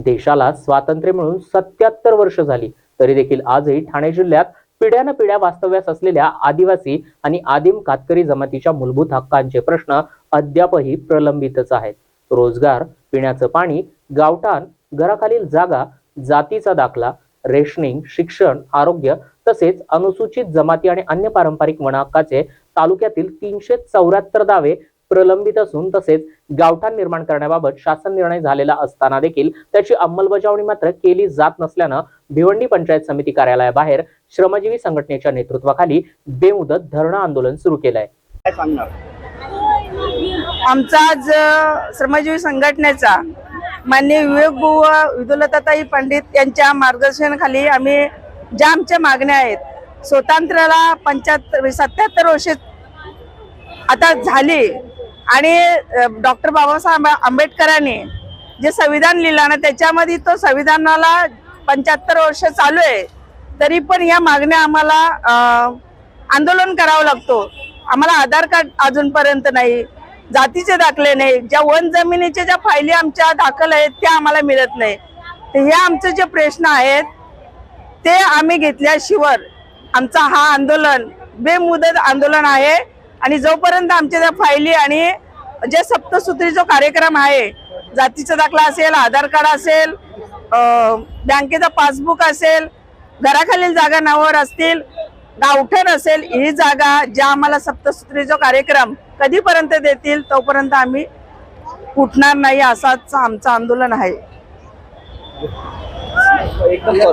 देशाला स्वातंत्र्य मिळून सत्याहत्तर वर्ष झाली. तरी देखील आजही ठाणे जिल्ह्यात पिढ्यानं पिढ्या वास्तव्यास असलेल्या आदिवासी आणि आदिम कातकरी जमातीच्या मूलभूत हक्कांचे प्रश्न अद्यापही प्रलंबितच आहेत. रोजगार पिण्याचं पाणी गावठाण घराखालील जागा जातीचा दाखला रेशनिंग शिक्षण आरोग्य तसेच अनुसूचित जमाती आणि अन्य पारंपरिक वनहक्काचे तालुक्यातील तीनशे चौऱ्याहत्तर दावे प्रलंबित असून तसेच गावठाण निर्माण करण्याबाबत शासन निर्णय झालेला असताना देखील त्याची अंमलबजावणी मात्र केली जात नसल्यानं भिवंडी पंचायत समिती कार्यालयाबाहेर श्रमजीवी संघटनेच्या नेतृत्वाखाली बेमुदत धरणं आंदोलन सुरू केलं आहे काय सांगणार? आमचा आज श्रमजीवी संघटनेचा माननीय विवेक बुव विदुलताताई पंडित यांच्या मार्गदर्शनाखाली आम्ही ज्या आमच्या मागण्या आहेत स्वातंत्र्याला पंच्याहत्तर सत्याहत्तर वर्षे आता झाली आणि डॉक्टर बाबासाहेब आंबेडकरांनी जे संविधान लिहिलं ना त्याच्यामध्ये तो संविधानाला पंच्याहत्तर वर्ष चालू आहे तरी पण या मागण्या आम्हाला आंदोलन करावं लागतो. आम्हाला आधार कार्ड अजूनपर्यंत नाही जातीचे दाखले नाही ज्या वन जमिनीच्या ज्या फायली आमच्या दाखल आहेत त्या आम्हाला मिळत नाही. तर हे आमचे जे प्रश्न आहेत ते आम्ही घेतल्याशिवाय आमचा हा आंदोलन बेमुदत आंदोलन आहे. आणि जोपर्यंत आमच्या त्या फायली आणि जे सप्तसूत्री जो कार्यक्रम आहे जातीचा दाखला असेल आधार कार्ड असेल बँकेचा पासबुक असेल घराखालील जागा नावावर असतील गावठण असेल ही जागा ज्या आम्हाला सप्तसूत्री जो कार्यक्रम कधीपर्यंत देतील तोपर्यंत आम्ही उठणार नाही असाच आमचं आंदोलन आहे.